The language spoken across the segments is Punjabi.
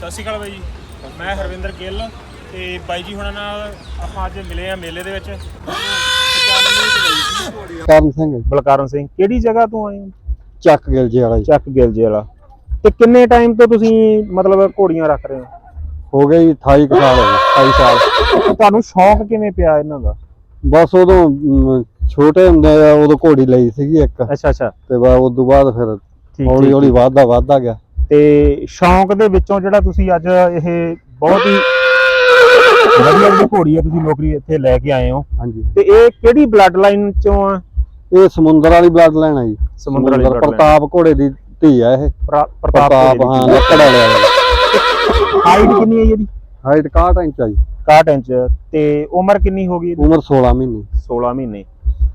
ਸਤਿ ਸ਼੍ਰੀ ਅਕਾਲ ਬਾਈ ਜੀ। ਮੈਂ ਹਰਵਿੰਦਰ ਗਿੱਲ ਤੇ ਬਾਈ ਜੀ ਹੁਣਾਂ ਨਾਲ ਆਪਾਂ ਅੱਜ ਮਿਲੇ ਆ ਮੇਲੇ ਦੇ ਵਿੱਚ। ਕਰਨ ਸਿੰਘ। ਬਲਕਾਰਨ ਸਿੰਘ ਕਿਹੜੀ ਜਗ੍ਹਾ ਤੋਂ ਆਏ ਹੋ? ਚੱਕ ਗਿਲ ਜੀ ਵਾਲਾ ਜੀ। ਚੱਕ ਗਿਲਜੇ ਵਾਲਾ। ਤੇ ਕਿੰਨੇ ਟਾਈਮ ਤੋਂ ਤੁਸੀਂ ਮਤਲਬ ਘੋੜੀਆਂ ਰੱਖ ਰਹੇ ਹੋ? ਹੋ ਗਏ ਜੀ 28 ਕੁ ਸਾਲ ਹੋ ਗਏ 28 ਸਾਲ। ਤੁਹਾਨੂੰ ਸ਼ੌਂਕ ਕਿਵੇਂ ਪਿਆ ਇਹਨਾਂ ਦਾ? ਬਸ ਉਦੋਂ ਅਮ, ਛੋਟੇ ਹੁੰਦੇ ਆ ਉਦੋਂ ਘੋੜੀ ਲਈ ਸੀਗੀ ਇੱਕ। ਅੱਛਾ ਅੱਛਾ। ਤੇ ਬਾ ਉਸ ਤੋਂ ਬਾਅਦ ਫਿਰ ਠੀਕ ਹੌਲੀ ਠੀਕ, ਹੌਲੀ। ਵਾਧਾ ਵਾਧਾ ਗਿਆ। ਤੇ ਸ਼ੌਂਕ ਦੇ ਵਿੱਚੋਂ ਜਿਹੜਾ ਤੁਸੀਂ ਅੱਜ ਇਹ ਬਹੁਤ ਹੀ ਵਧੀਆ ਜਿਹੜੀ ਘੋੜੀ ਹੈ ਤੁਸੀਂ ਨੌਕਰੀ ਇੱਥੇ ਲੈ ਕੇ ਆਏ ਹੋ। ਹਾਂਜੀ। ਤੇ ਇਹ ਕਿਹੜੀ ਬਲੱਡ ਲਾਈਨ ਚੋਂ ਆ? ਇਹ ਸਮੁੰਦਰ ਵਾਲੀ ਬਲੱਡ ਲੈਣਾ ਜੀ। ਸਮੁੰਦਰ ਵਾਲੀ। ਪ੍ਰਤਾਪ ਘੋੜੇ ਦੀ ਧੀ ਆ ਇਹ। ਪ੍ਰਾ- ਪ੍ਰਤਾਪ ਪ੍ਰਤਾਪ ਹਾਂ ਲੱਕੜ ਵਾਲੇ ਹਾਈਟ ਕਿੰਨੀ ਹੈ ਜੀ ਇਹਦੀ? ਹਾਈਟ 61 ਇੰਚ ਆ ਜੀ। 61 ਇੰਚ। ਤੇ ਉਮਰ ਕਿੰਨੀ ਹੋ ਗਈ ਇਹਦੀ? ਉਮਰ 16 ਮਹੀਨੇ। 16 ਮਹੀਨੇ।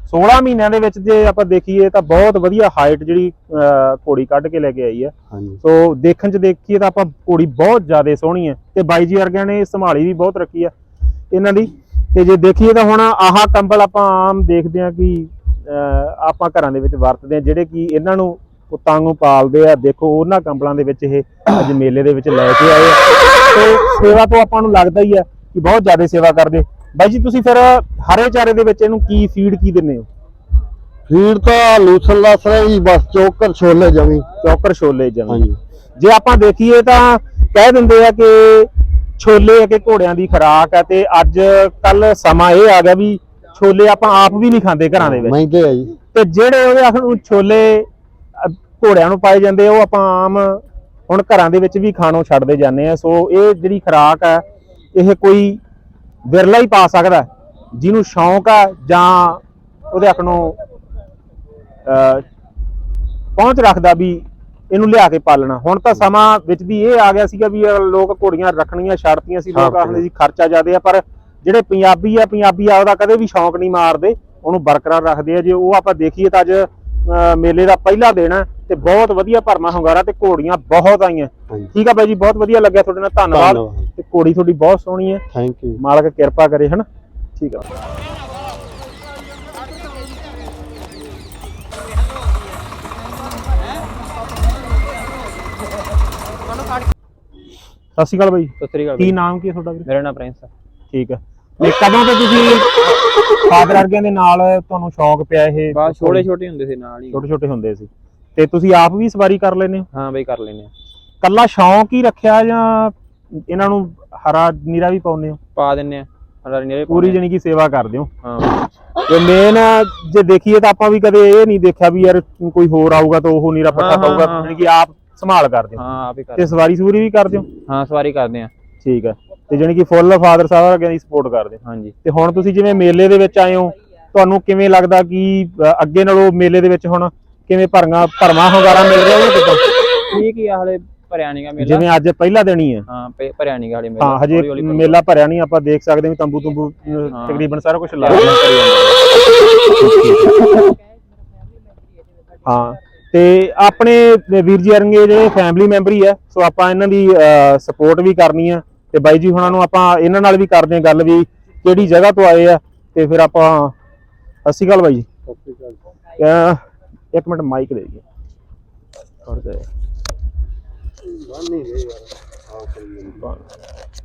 16 ਮਹੀਨਿਆਂ ਦੇ ਵਿੱਚ ਜੇ ਆਪਾਂ ਦੇਖੀਏ ਤਾਂ ਬਹੁਤ ਵਧੀਆ ਹਾਈਟ ਜਿਹੜੀ ਘੋੜੀ ਕੱਢ ਕੇ ਲੈ ਕੇ ਆਈ ਹੈ। ਸੋ ਦੇਖਣ ਚ ਦੇਖੀਏ ਤਾਂ ਆਪਾਂ ਘੋੜੀ ਬਹੁਤ ਜ਼ਿਆਦਾ ਸੋਹਣੀ ਹੈ ਤੇ ਬਾਈ ਜੀ ਵਰਗਿਆਂ ਨੇ ਸੰਭਾਲੀ ਵੀ ਬਹੁਤ ਰੱਖੀ ਆ ਇਹਨਾਂ ਦੀ। ਤੇ ਜੇ ਦੇਖੀਏ ਤਾਂ ਹੁਣ ਆਹ ਕੰਬਲ ਆਪਾਂ ਆਮ ਦੇਖਦੇ ਆ ਕਿ ਆਪਾਂ ਘਰਾਂ ਦੇ ਵਿੱਚ ਵਰਤਦੇ ਆ ਜਿਹੜੇ ਕਿ ਇਹਨਾਂ ਨੂੰ ਪੁੱਤਾਂ ਨੂੰ ਪਾਲਦੇ ਆ। ਦੇਖੋ ਉਹਨਾਂ ਕੰਬਲਾਂ ਦੇ ਵਿੱਚ ਇਹ ਅੱਜ ਮੇਲੇ ਦੇ ਵਿੱਚ ਲੈ ਕੇ ਆਏ ਆ। ਤੇ ਸੇਵਾ ਤੋਂ ਆਪਾਂ ਨੂੰ ਲੱਗਦਾ ਹੀ ਆ ਕਿ ਬਹੁਤ ਜ਼ਿਆਦਾ ਸੇਵਾ ਕਰਦੇ। ਬਾਈ ਜੀ ਤੁਸੀਂ ਫਿਰ ਹਰੇ ਚਾਰੇ ਦੇ ਵਿੱਚ ਇਹਨੂੰ ਕੀ ਫੀਡ ਕੀ ਦਿੰਦੇ ਹੋ? ਫੀਡ ਤਾਂ ਲੂਸਨ ਲੱਸ ਰਿਹਾ ਜੀ ਬਸ ਚੋਕਰ ਛੋਲੇ ਜਮੀ। ਚੌਕਰ ਛੋਲੇ ਜਮੀ। ਹਾਂਜੀ। ਜੇ ਆਪਾਂ ਦੇਖੀਏ ਤਾਂ ਕਹਿ ਦਿੰਦੇ ਆ ਕਿ ਛੋਲੇ ਅਤੇ ਘੋੜਿਆਂ ਦੀ ਖੁਰਾਕ ਹੈ ਤੇ ਅੱਜ ਕੱਲ ਸਮਾਂ ਇਹ ਆ ਗਿਆ ਵੀ ਛੋਲੇ ਆਪਾਂ ਆਪ ਵੀ ਨਹੀਂ ਖਾਂਦੇ ਘਰਾਂ ਦੇ ਵਿੱਚ। ਮਹਿੰਗੇ ਆ ਜੀ। ਤੇ ਜਿਹੜੇ ਉਹਦੇ ਆਖਣ ਨੂੰ ਛੋਲੇ ਅ, ਘੋੜਿਆਂ ਨੂੰ ਪਾਏ ਜਾਂਦੇ ਉਹ ਆਪਾਂ ਆਮ ਹੁਣ ਘਰਾਂ ਦੇ ਵਿੱਚ ਵੀ ਖਾਣੋਂ ਛੱਡਦੇ ਜਾਂਦੇ ਆ। ਸੋ ਇਹ ਜਿਹੜੀ ਖੁਰਾਕ ਹੈ ਇਹ ਕੋਈ ਵਿਰਲਾ ਹੀ ਪਾ ਸਕਦਾ। ਜਿਹਨੂੰ ਸ਼ੌਂਕ ਆ ਜਾਂ ਉਹਦੇ ਆਖਣ ਨੂੰ ਅ, ਪਹੁੰਚ ਰੱਖਦਾ ਵੀ ਇਹਨੂੰ ਲਿਆ ਕੇ ਪਾਲਣਾ। ਹੁਣ ਤਾਂ ਸਮਾਂ ਵਿੱਚ ਦੀ ਇਹ ਆ ਗਿਆ ਸੀਗਾ ਵੀ ਲੋਕ ਘੋੜੀਆਂ ਰੱਖਣੀਆਂ ਛੱਡਤੀਆਂ ਸੀ ਲੋਕ। ਆਖਦੇ ਸੀ ਖਰਚਾ ਜ਼ਿਆਦੇ ਆ ਪਰ ਜਿਹੜੇ ਪੰਜਾਬੀ ਆ ਪੰਜਾਬੀ ਆ ਉਹਦਾ ਕਦੇ ਵੀ ਸ਼ੌਂਕ ਨਹੀਂ ਮਾਰਦੇ ਉਹਨੂੰ ਬਰਕਰਾਰ ਰੱਖਦੇ ਆ। ਜੇ ਉਹ ਆਪਾਂ ਦੇਖੀਏ ਤਾਂ ਅੱਜ ਮੇਲੇ ਦਾ ਪਹਿਲਾ ਦਿਨ ਹੈ ਤੇ ਬਹੁਤ ਵਧੀਆ ਭਰਮਾ ਹੁੰਗਾਰਾ ਤੇ ਘੋੜੀਆਂ ਬਹੁਤ ਆਈਆਂ। ਠੀਕ ਆ ਬਾਈ ਜੀ ਬਹੁਤ ਵਧੀਆ ਲੱਗਿਆ ਤੁਹਾਡੇ ਨਾਲ। ਧੰਨਵਾਦ। ਘੋੜੀ ਤੁਹਾਡੀ ਬਹੁਤ ਸੋਹਣੀ ਹੈ। ਥੈਂਕ ਯੂ ਮਾਲਕ ਕਿਰਪਾ ਕਰੇ ਹਨਾ? ਠੀਕ ਆ। ਸਤਿ ਸ਼੍ਰੀ ਅਕਾਲ ਬਾਈ। ਸਤਿ ਸ੍ਰੀ ਅਕਾਲ ਕੀ। ਨਾਮ ਕੀ ਹੈ ਤੁਹਾਡਾ ਵੀਰੇ? ਮੇਰਾ ਨਾਮ ਪ੍ਰਿੰਸ ਹੈ ਠੀਕ ਹੈ ਤੇ ਕਦੋਂ ਤੋਂ ਤੁਸੀਂ ਫਾਦਰ ਵਰਗਿਆਂ ਦੇ ਨਾਲ ਤੁਹਾਨੂੰ ਸ਼ੌਂਕ ਪਿਆ ਇਹ? ਬਸ ਛੋਟੇ ਛੋਟੇ ਹੁੰਦੇ ਸੀ ਨਾਲ ਹੀ। ਛੋਟੇ ਛੋਟੇ ਹੁੰਦੇ ਸੀ। ਤੇ ਤੁਸੀਂ ਆਪ ਵੀ ਸਵਾਰੀ ਕਰ ਹੋ? ਹਾਂ ਬਈ ਕਰ ਲੈਨੇ ਆ ਕੱਲਾ ਸ਼ੌਂਕ ਹੀ ਰੱਖਿਆ ਜਾਂ ਇਹਨਾਂ ਨੂੰ ਹਰਾ ਨੀਰਾ ਵੀ ਪਾਉਂਦੇ ਹੋ? ਪਾ ਦਿੰਨੇ ਆ ਹਰਾ ਨੀਰੇ ਪੂਰੀ ਜਣੀ ਕੀ ਸੇਵਾ ਕਰਦੇ ਹੋ। ਹਾਂ। ਤੇ ਮੇਨ ਜੇ ਦੇਖੀਏ ਤਾਂ ਆਪਾਂ ਵੀ ਕਦੇ ਇਹ ਨਹੀਂ ਦੇਖਿਆ ਵੀ ਯਾਰ ਕੋਈ ਹੋਰ ਆਊਗਾ ਤਾਂ ਉਹ ਨੀਰਾ ਹਾਂ, ਹਾਂ, ਪਾਊਗਾ ਹਾਂ। ਜਾਣੀ ਕਿ ਆਪ ਸੰਭਾਲ ਕਰਦੇ ਹੋ। ਹਾਂ ਆਪ ਹੀ ਤੇ ਸਵਾਰੀ ਸੂਰੀ ਵੀ ਕਰਦੇ ਹੋ? ਹਾਂ ਸਵਾਰੀ ਕਰਦੇ ਆ। ਠੀਕ ਹੈ ਤੇ ਜਾਣੀ ਕਿ ਫੁੱਲ ਫਾਦਰ ਸਾਹਿਬ ਵਰਗਿਆਂ ਦੀ ਸਪੋਰਟ ਕਰਦੇ ਹੋ। ਹਾਂਜੀ। ਤੇ ਹੁਣ ਤੁਸੀਂ ਜਿਵੇਂ ਮੇਲੇ ਦੇ ਵਿੱਚ ਆਏ ਹੋ ਤੁਹਾਨੂੰ ਕਿਵੇਂ ਲੱਗਦਾ ਕਿ ਅ, ਅੱਗੇ ਨਾਲੋਂ ਮੇਲੇ ਦੇ ਵਿੱਚ ਹੁਣ ਕਿਵੇਂ ਭਰਨਾ ਭਰਮਾ ਹੁੰਗਾਰਾ ਮਿਲ ਰਿਹਾ ਉਹ ਕਿਦਾਂ ਠੀਕ ਹੀ ਆ ਹਲੇ ਭਰਿਆ ਨਹੀਂਗਾ ਮੇਲਾ। ਜਿਵੇਂ ਅੱਜ ਪਹਿਲਾ ਦਿਨ ਹੀ ਹੈ। ਹਾਂ ਭਰਿਆ ਨਹੀਂਗਾ ਹਲੇ ਮੇਲਾ। ਹਾਂ ਹਜੇ ਭਰੂਗਾ। ਮੇਲਾ ਭਰਿਆ ਨਹੀਂ ਆਪਾਂ ਦੇਖ ਸਕਦੇ ਹਾਂ ਵੀ ਤੰਬੂ ਤੰਬੂ ਹਾਂ। ਤਕਰੀਬਨ ਸਾਰਾ ਕੁਝ ਲਾ ਦਿਆ ਹਾਂ ਤੇ ਆਪਣੇ ਵੀਰ ਜੀ ਅਰੰਗੇ ਜਿਹੜੇ ਫੈਮਿਲੀ ਮੈਂਬਰ ਹੀ ਆ ਸੋ ਆਪਾਂ ਇਹਨਾਂ ਦੀ ਸਪੋਰਟ ਵੀ ਕਰਨੀ ਆ। ਤੇ ਬਾਈ ਜੀ ਹੁਣਾਂ ਨੂੰ ਆਪਾਂ ਇਹਨਾਂ ਨਾਲ ਵੀ ਕਰਦੇ ਆ ਗੱਲ ਵੀ ਕਿਹੜੀ ਜਗ੍ਹਾ ਤੋਂ ਆਏ ਆ ਤੇ ਫਿਰ ਆਪਾਂ ਸਤਿ ਸ਼੍ਰੀ ਅਕਾਲ ਬਾਈ ਜੀ। ਅਹ, ਇੱਕ ਮਿੰਟ ਮਾਈਕ ਦੇ ਜੀ ਥੋੜਾ ਜਿਹਾ ਬੰਨ ਹੀ ਦੇ ਯਾਰ ਆਹ ਕਰੀ ਜਾਂਦੇ।